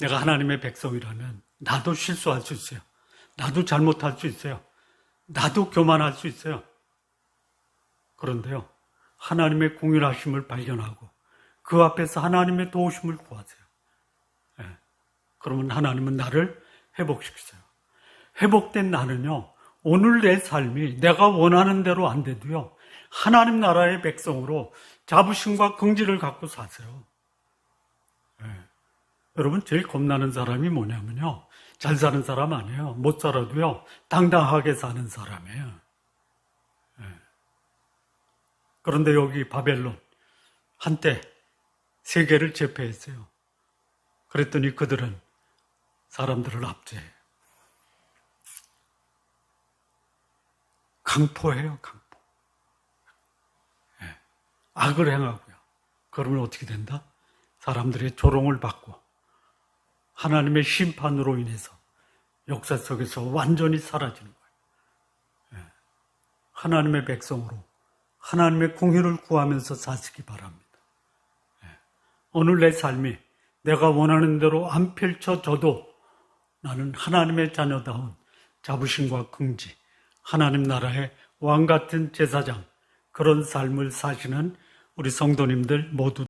내가 하나님의 백성이라면 나도 실수할 수 있어요. 나도 잘못할 수 있어요. 나도 교만할 수 있어요. 그런데요, 하나님의 공일하심을 발견하고 그 앞에서 하나님의 도우심을 구하세요. 예. 그러면 하나님은 나를 회복시키세요. 회복된 나는요, 오늘 내 삶이 내가 원하는 대로 안 돼도요, 하나님 나라의 백성으로 자부심과 긍지를 갖고 사세요. 예. 여러분, 제일 겁나는 사람이 뭐냐면요, 잘 사는 사람 아니에요. 못 살아도요, 당당하게 사는 사람이에요. 예. 그런데 여기 바벨론, 한때 세계를 제패했어요. 그랬더니 그들은 사람들을 압제해요. 강포해요, 강포. 예. 악을 행하고요. 그러면 어떻게 된다? 사람들의 조롱을 받고 하나님의 심판으로 인해서 역사 속에서 완전히 사라지는 거예요. 예. 하나님의 백성으로 하나님의 공의를 구하면서 사시기 바랍니다. 예. 오늘 내 삶이 내가 원하는 대로 안 펼쳐져도 나는 하나님의 자녀다운 자부심과 긍지, 하나님 나라의 왕 같은 제사장, 그런 삶을 사시는 우리 성도님들 모두